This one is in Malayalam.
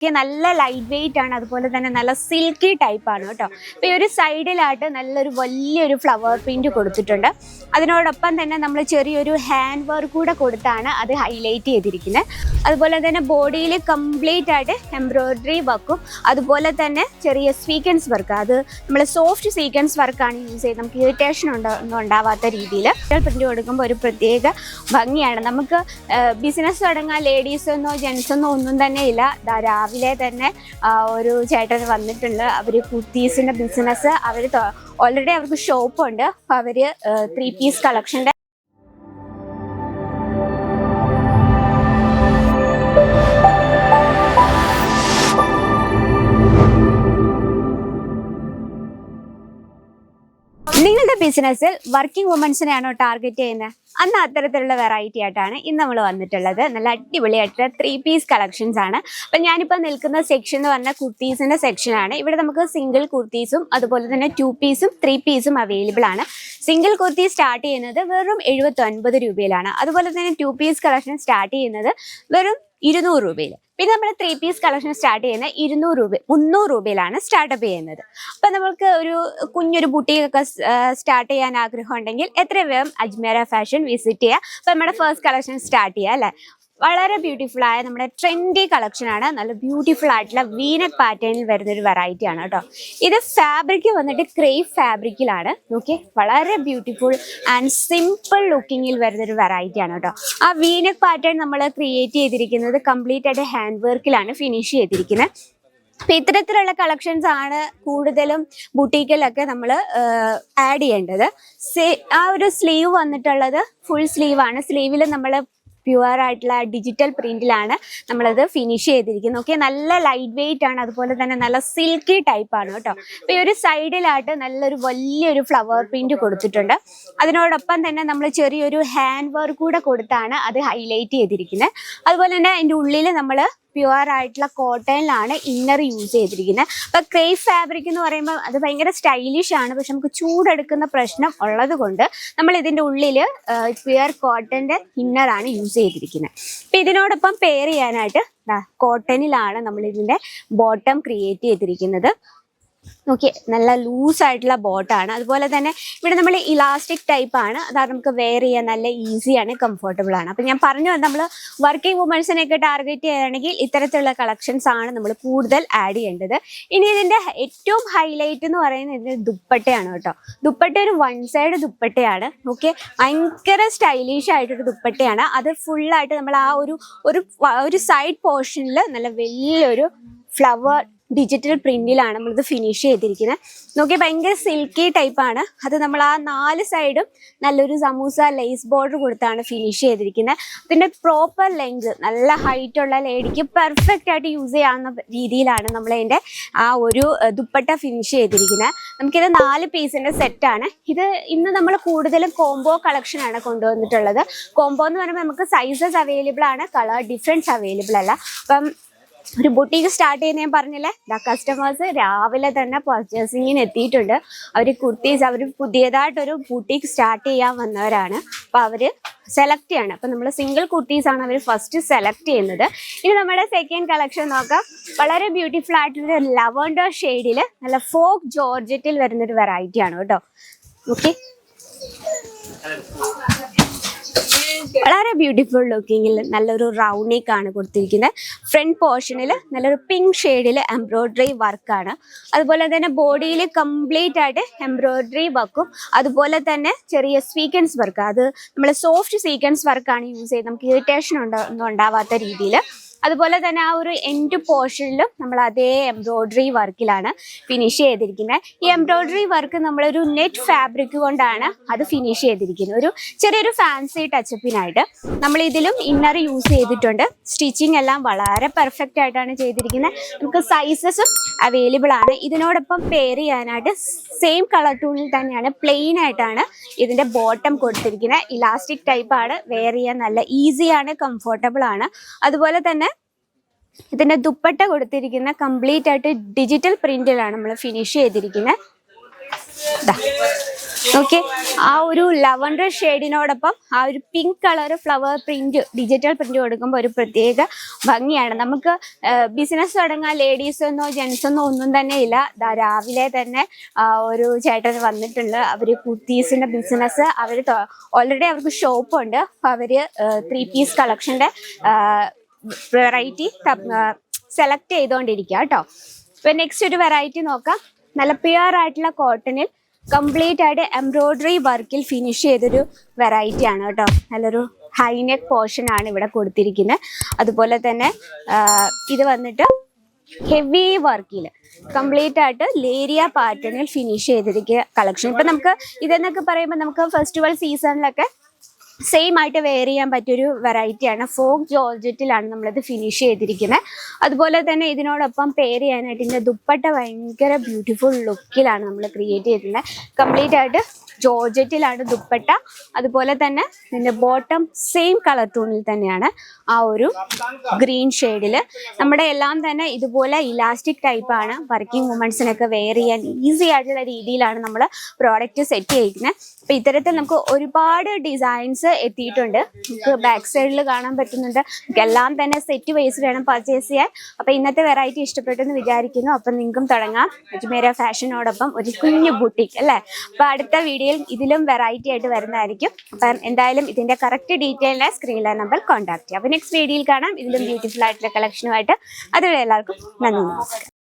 ഒക്കെ നല്ല ലൈറ്റ് വെയിറ്റ് ആണ്. അതുപോലെ തന്നെ നല്ല സിൽക്കി ടൈപ്പ് ആണ് കേട്ടോ. അപ്പൊ ഈ ഒരു സൈഡിലായിട്ട് നല്ലൊരു വലിയൊരു ഫ്ലവർ പ്രിന്റ് കൊടുത്തിട്ടുണ്ട്. അതിനോടൊപ്പം തന്നെ നമ്മൾ ചെറിയൊരു ഹാൻഡ് വർക്ക് കൂടെ കൊടുത്താണ് അത് ഹൈലൈറ്റ് ചെയ്തിരിക്കുന്നത്. അതുപോലെ തന്നെ ബോഡിയിൽ കംപ്ലീറ്റ് ആയിട്ട് എംബ്രോയിഡറി വർക്കും അതുപോലെ തന്നെ ചെറിയ സ്വീക്കൻസ് വർക്ക് അത് നമ്മൾ സോഫ്റ്റ് സ്വീക്കൻസ് വർക്കാണ് യൂസ് ചെയ്ത് നമുക്ക് ഇറിറ്റേഷൻ ഉണ്ടോ ഉണ്ടാവാത്ത രീതിയിൽ പ്രിന്റ് കൊടുക്കുമ്പോൾ ഒരു പ്രത്യേക ഭംഗിയാണ്. നമുക്ക് ബിസിനസ് തുടങ്ങാൻ ലേഡീസ് എന്നോ ജെൻസ് എന്നോ ഒന്നും തന്നെ ഇല്ല. ദാ രാവിലെ തന്നെ ഒരു ചേട്ടൻ വന്നിട്ടുണ്ട്. അവർ കുർത്തീസിന്റെ ബിസിനസ് അവർ ഓൾറെഡി അവർക്ക് ഷോപ്പുണ്ട് അപ്പോൾ അവർ ത്രീ പീസ് കളക്ഷന്റെ ബിസിനസ്സിൽ വർക്കിംഗ് വുമൻസിനെയാണോ ടാർഗറ്റ് ചെയ്യുന്നത് അന്ന് അത്തരത്തിലുള്ള വെറൈറ്റി ആയിട്ടാണ് ഇന്ന് നമ്മൾ വന്നിട്ടുള്ളത്. നല്ല അടിപൊളിയായിട്ടുള്ള ത്രീ പീസ് കളക്ഷൻസ് ആണ്. അപ്പം ഞാനിപ്പോൾ നിൽക്കുന്ന സെക്ഷൻ എന്ന് പറഞ്ഞാൽ കുർത്തീസിന്റെ സെക്ഷനാണ് ഇവിടെ നമുക്ക് സിംഗിൾ കുർത്തീസും അതുപോലെ തന്നെ ടു പീസും ത്രീ പീസും അവൈലബിൾ ആണ്. സിംഗിൾ കുർത്തി സ്റ്റാർട്ട് ചെയ്യുന്നത് വെറും എഴുപത്തി ഒൻപത് രൂപയിലാണ്. അതുപോലെ തന്നെ ടു പീസ് കളക്ഷൻ സ്റ്റാർട്ട് ചെയ്യുന്നത് വെറും ഇരുന്നൂറ് രൂപയിൽ പിന്നെ നമ്മൾ ത്രീ പീസ് കളക്ഷൻ സ്റ്റാർട്ട് ചെയ്യുന്ന ഇരുന്നൂറ് രൂപ മുന്നൂറ് രൂപയിലാണ് സ്റ്റാർട്ടപ്പ് ചെയ്യുന്നത്. അപ്പം നമ്മൾക്ക് ഒരു കുഞ്ഞൊരു ബുട്ടിയൊക്കെ സ്റ്റാർട്ട് ചെയ്യാൻ ആഗ്രഹം ഉണ്ടെങ്കിൽ എത്ര വേഗം അജ്മേര ഫാഷൻ വിസിറ്റ് ചെയ്യുക അപ്പം നമ്മുടെ ഫസ്റ്റ് കളക്ഷൻ സ്റ്റാർട്ട് ചെയ്യുക അല്ലേ? വളരെ ബ്യൂട്ടിഫുൾ ആയ നമ്മുടെ ട്രെൻഡി കളക്ഷൻ ആണ്. നല്ല ബ്യൂട്ടിഫുൾ ആയിട്ടുള്ള വീനക് പാറ്റേണിൽ വരുന്ന ഒരു വെറൈറ്റി ആണ് കേട്ടോ. ഇത് ഫാബ്രിക് വന്നിട്ട് ക്രേപ്പ് ഫാബ്രിക്കിലാണ് നോക്കി വളരെ ബ്യൂട്ടിഫുൾ ആൻഡ് സിമ്പിൾ ലുക്കിങ്ങിൽ വരുന്ന ഒരു വെറൈറ്റി ആണ് കേട്ടോ. ആ വീനക് പാറ്റേൺ നമ്മൾ ക്രിയേറ്റ് ചെയ്തിരിക്കുന്നത് കംപ്ലീറ്റ് ആയിട്ട് ഹാൻഡ് വർക്കിലാണ് ഫിനിഷ് ചെയ്തിരിക്കുന്നത് അപ്പൊ ഇത്തരത്തിലുള്ള കളക്ഷൻസ് ആണ് കൂടുതലും ബുട്ടീക്കിലൊക്കെ നമ്മൾ ആഡ് ചെയ്യേണ്ടത്. ആ ഒരു സ്ലീവ് വന്നിട്ടുള്ളത് ഫുൾ സ്ലീവ് ആണ്. സ്ലീവിൽ നമ്മൾ പ്യുവർ ആയിട്ടുള്ള ഡിജിറ്റൽ പ്രിന്റിലാണ് നമ്മളത് ഫിനിഷ് ചെയ്തിരിക്കുന്നത്. ഓക്കെ നല്ല ലൈറ്റ് വെയിറ്റ് ആണ്. അതുപോലെ തന്നെ നല്ല സിൽക്കി ടൈപ്പ് ആണ് കേട്ടോ. അപ്പോൾ ഈ ഒരു സൈഡിലായിട്ട് നല്ലൊരു വലിയൊരു ഫ്ലവർ പ്രിന്റ് കൊടുത്തിട്ടുണ്ട്. അതിനോടൊപ്പം തന്നെ നമ്മൾ ചെറിയൊരു ഹാൻഡ് വർക്ക് കൂടെ കൊടുത്താണ് അത് ഹൈലൈറ്റ് ചെയ്തിരിക്കുന്നത്. അതുപോലെ തന്നെ അതിന്റെ ഉള്ളിൽ നമ്മൾ പ്യുവർ ആയിട്ടുള്ള കോട്ടണിലാണ് ഇന്നർ യൂസ് ചെയ്തിരിക്കുന്നത്. അപ്പൊ ക്രേ ഫാബ്രിക് എന്ന് പറയുമ്പോൾ അത് ഭയങ്കര സ്റ്റൈലിഷ് ആണ്. പക്ഷെ നമുക്ക് ചൂടെടുക്കുന്ന പ്രശ്നം ഉള്ളത് കൊണ്ട് നമ്മൾ ഇതിന്റെ ഉള്ളിൽ പ്യുവർ കോട്ടന്റെ ഇന്നറാണ് യൂസ് ചെയ്തിരിക്കുന്നത്. അപ്പൊ ഇതിനോടൊപ്പം പെയർ ചെയ്യാനായിട്ട് കോട്ടണിലാണ് നമ്മൾ ഇതിന്റെ ബോട്ടം ക്രിയേറ്റ് ചെയ്തിരിക്കുന്നത്. ഓക്കെ നല്ല ലൂസ് ആയിട്ടുള്ള ബോട്ടാണ് അതുപോലെ തന്നെ ഇവിടെ നമ്മൾ ഇലാസ്റ്റിക് ടൈപ്പ് ആണ്. അതാണ് നമുക്ക് വെയർ ചെയ്യാൻ നല്ല ഈസിയാണ് കംഫർട്ടബിൾ ആണ്. അപ്പം ഞാൻ പറഞ്ഞു നമ്മൾ വർക്കിംഗ് വുമൻസിനെയൊക്കെ ടാർഗറ്റ് ചെയ്യുകയാണെങ്കിൽ ഇത്തരത്തിലുള്ള കളക്ഷൻസ് ആണ് നമ്മൾ കൂടുതൽ ആഡ് ചെയ്യേണ്ടത്. ഇനി ഇതിന്റെ ഏറ്റവും ഹൈലൈറ്റ് എന്ന് പറയുന്നത് ഇതിന്റെ ദുപ്പട്ടയാണ് കേട്ടോ. ദുപ്പട്ട ഒരു വൺ സൈഡ് ദുപ്പട്ടയാണ്. ഓക്കെ ഭയങ്കര സ്റ്റൈലിഷ് ആയിട്ടൊരു ദുപ്പട്ടയാണ്. അത് ഫുള്ളായിട്ട് നമ്മൾ ആ ഒരു ഒരു സൈഡ് പോർഷനിൽ നല്ല വലിയൊരു ഫ്ലവർ ഡിജിറ്റൽ പ്രിന്റിലാണ് നമ്മളിത് ഫിനിഷ് ചെയ്തിരിക്കുന്നത് നോക്കി ഭയങ്കര സിൽക്കി ടൈപ്പാണ് അത് നമ്മൾ ആ നാല് സൈഡും നല്ലൊരു സമൂസ ലേസ് ബോർഡർ കൊടുത്താണ് ഫിനിഷ് ചെയ്തിരിക്കുന്നത് അതിന്റെ പ്രോപ്പർ ലെങ്ത് നല്ല ഹൈറ്റ് ഉള്ള ലേഡിക്ക് പെർഫെക്റ്റ് ആയിട്ട് യൂസ് ചെയ്യാവുന്ന രീതിയിലാണ് നമ്മൾ അതിന്റെ ആ ഒരു ദുപ്പട്ട ഫിനിഷ് ചെയ്തിരിക്കുന്നത് നമുക്കിത് നാല് പീസിന്റെ സെറ്റാണ് ഇത് ഇന്ന് നമ്മൾ കൂടുതലും കോംബോ കളക്ഷൻ ആണ് കൊണ്ടുവന്നിട്ടുള്ളത്. കോംബോ എന്ന് പറയുമ്പോൾ നമുക്ക് സൈസസ് അവൈലബിൾ ആണ് കളർ ഡിഫറൻസ് അവൈലബിൾ അല്ല. അപ്പം ഒരു ബുട്ടീക്ക് സ്റ്റാർട്ട് ചെയ്യുന്ന ഞാൻ പറഞ്ഞില്ലേ? ദ കസ്റ്റമേഴ്സ് രാവിലെ തന്നെ പർച്ചേസിങ്ങിന് എത്തിയിട്ടുണ്ട്. അവർ കുർത്തീസ് അവർ പുതിയതായിട്ടൊരു ബുട്ടീക്ക് സ്റ്റാർട്ട് ചെയ്യാൻ വന്നവരാണ്. അപ്പോൾ അവർ സെലക്ട് ചെയ്യാണ്. അപ്പം നമ്മൾ സിംഗിൾ കുർത്തീസ് ആണ് അവർ ഫസ്റ്റ് സെലക്ട് ചെയ്യുന്നത്. ഇനി നമ്മുടെ സെക്കൻഡ് കളക്ഷൻ നോക്കാം. വളരെ ബ്യൂട്ടിഫുൾ ആയിട്ടുള്ള ലവൻഡർ ഷെയ്ഡിൽ നല്ല ഫോക്ക് ജോർജറ്റിൽ വരുന്നൊരു വെറൈറ്റി ആണ് കേട്ടോ. ഓക്കെ വളരെ ബ്യൂട്ടിഫുൾ ലുക്കിങ്ങിൽ നല്ലൊരു റൗണ്ട് ആണ് കൊടുത്തിരിക്കുന്നത്. ഫ്രണ്ട് പോർഷനിൽ നല്ലൊരു പിങ്ക് ഷെയ്ഡിൽ എംബ്രോയിഡറി വർക്കാണ് അതുപോലെ തന്നെ ബോഡിയിൽ കംപ്ലീറ്റ് ആയിട്ട് എംബ്രോയിഡറി വർക്കും അതുപോലെ തന്നെ ചെറിയ സ്വീക്കൻസ് വർക്ക് അത് നമ്മൾ സോഫ്റ്റ് സ്വീക്കൻസ് വർക്കാണ് യൂസ് ചെയ്ത് നമുക്ക് ഇറിറ്റേഷൻ ഉണ്ടോ ഒന്നും ഉണ്ടാവാത്ത രീതിയിൽ അതുപോലെ തന്നെ ആ ഒരു എൻഡ് പോർഷനിലും നമ്മൾ അതേ എംബ്രോയിഡറി വർക്കിലാണ് ഫിനിഷ് ചെയ്തിരിക്കുന്നത് ഈ എംബ്രോയിഡറി വർക്ക് നമ്മളൊരു നെറ്റ് ഫാബ്രിക് കൊണ്ടാണ് അത് ഫിനിഷ് ചെയ്തിരിക്കുന്നത് ഒരു ചെറിയൊരു ഫാൻസി ടച്ചപ്പിനായിട്ട് നമ്മൾ ഇതിലും ഇന്നർ യൂസ് ചെയ്തിട്ടുണ്ട്. സ്റ്റിച്ചിങ് എല്ലാം വളരെ പെർഫെക്റ്റ് ആയിട്ടാണ് ചെയ്തിരിക്കുന്നത് നമുക്ക് സൈസസും അവൈലബിൾ ആണ്. ഇതിനോടൊപ്പം പെയർ ചെയ്യാനായിട്ട് സെയിം കളർ ടൂണിൽ തന്നെയാണ് പ്ലെയിൻ ആയിട്ടാണ് ഇതിന്റെ ബോട്ടം കൊടുത്തിരിക്കുന്നത് ഇലാസ്റ്റിക് ടൈപ്പ് ആണ്. വെയർ ചെയ്യാൻ നല്ല ഈസിയാണ് കംഫർട്ടബിൾ ആണ്. അതുപോലെ തന്നെ ഇതിന്റെ ദുപ്പട്ട കൊടുത്തിരിക്കുന്ന കംപ്ലീറ്റ് ആയിട്ട് ഡിജിറ്റൽ പ്രിന്റിലാണ് നമ്മൾ ഫിനിഷ് ചെയ്തിരിക്കുന്നത്. ഓക്കെ ആ ഒരു ലവൻഡർ ഷെയ്ഡിനോടൊപ്പം ആ ഒരു pink colour flower print digital print കൊടുക്കുമ്പോൾ ഒരു പ്രത്യേക ഭംഗിയാണ്. നമുക്ക് ബിസിനസ് തുടങ്ങാൻ ലേഡീസ് എന്നോ ഒന്നും തന്നെ ഇല്ല. രാവിലെ തന്നെ ഒരു ചേട്ടൻ വന്നിട്ടുണ്ട്. അവർ കുർത്തീസിന്റെ ബിസിനസ് അവർ ഓൾറെഡി അവർക്ക് ഷോപ്പുണ്ട് അപ്പോൾ അവർ ത്രീ പീസ് കളക്ഷന്റെ വെറൈറ്റി സെലക്ട് ചെയ്തുകൊണ്ടിരിക്കുക കേട്ടോ ഇപ്പൊ നെക്സ്റ്റ് ഒരു വെറൈറ്റി നോക്കാം. നല്ല പ്യുവർ ആയിട്ടുള്ള കോട്ടണിൽ കംപ്ലീറ്റ് ആയിട്ട് എംബ്രോയിഡറി വർക്കിൽ ഫിനിഷ് ചെയ്തൊരു വെറൈറ്റി ആണ് കേട്ടോ നല്ലൊരു ഹൈനെക്ക് പോർഷൻ ആണ് ഇവിടെ കൊടുത്തിരിക്കുന്നത് അതുപോലെ തന്നെ ഇത് വന്നിട്ട് ഹെവി വർക്കിൽ കംപ്ലീറ്റ് ആയിട്ട് ലേരിയ പാറ്റേണിൽ ഫിനിഷ് ചെയ്തിരിക്കുക കളക്ഷൻ ഇപ്പൊ നമുക്ക് ഇതെന്നൊക്കെ പറയുമ്പോൾ നമുക്ക് ഫെസ്റ്റിവൽ സീസണിലൊക്കെ സെയിം ആയിട്ട് വെയർ ചെയ്യാൻ പറ്റിയൊരു വെറൈറ്റിയാണ് ഫോക്ക് ജോർജറ്റിലാണ് നമ്മളിത് ഫിനിഷ് ചെയ്തിരിക്കുന്നത്. അതുപോലെ തന്നെ ഇതിനോടൊപ്പം പെയർ ചെയ്യാനായിട്ട് ഇതിന്റെ ദുപ്പട്ട ഭയങ്കര ബ്യൂട്ടിഫുൾ ലുക്കിലാണ് നമ്മൾ ക്രിയേറ്റ് ചെയ്തിരുന്നത് കംപ്ലീറ്റ് ആയിട്ട് ജോർജറ്റിലാണ് ദുപ്പട്ട. അതുപോലെ തന്നെ ഇതിന്റെ ബോട്ടം സെയിം കളർ ടൂണിൽ തന്നെയാണ് ആ ഒരു ഗ്രീൻ ഷെയ്ഡിൽ നമ്മുടെ എല്ലാം തന്നെ ഇതുപോലെ ഇലാസ്റ്റിക് ടൈപ്പാണ് വർക്കിംഗ് വുമൻസിനൊക്കെ വെയർ ചെയ്യാൻ ഈസി ആയിട്ടുള്ള രീതിയിലാണ് നമ്മൾ പ്രോഡക്റ്റ് സെറ്റ് ചെയ്തിരിക്കുന്നത് അപ്പം ഇത്തരത്തിൽ നമുക്ക് ഒരുപാട് ഡിസൈൻസ് എത്തിയിട്ടുണ്ട്. നമുക്ക് ബാക്ക് സൈഡിൽ കാണാൻ പറ്റുന്നുണ്ട്. എല്ലാം തന്നെ സെറ്റ് വൈസ് വേണം പർച്ചേസ് ചെയ്യാൻ. അപ്പം ഇന്നത്തെ വെറൈറ്റി ഇഷ്ടപ്പെട്ടെന്ന് വിചാരിക്കുന്നു. അപ്പം നിങ്ങൾക്കും തുടങ്ങാം. അജ്മേര ഫാഷനോടൊപ്പം ഒരു കുഞ്ഞു ബുട്ടിക് അല്ലേ? അപ്പം അടുത്ത വീഡിയോയിൽ ഇതിലും വെറൈറ്റി ആയിട്ട് വരുന്നതായിരിക്കും. അപ്പം എന്തായാലും ഇതിന്റെ കറക്റ്റ് ഡീറ്റെയിലിനെ സ്ക്രീനിലെ നമ്പർ കോൺടാക്ട് ചെയ്യാം. അപ്പോൾ നെക്സ്റ്റ് വീഡിയോയിൽ കാണാം. ഇതിലും ബ്യൂട്ടിഫുൾ ആയിട്ടുള്ള കളക്ഷനുമായിട്ട് അതുവരെ എല്ലാവർക്കും നന്ദി നമസ്കാരം.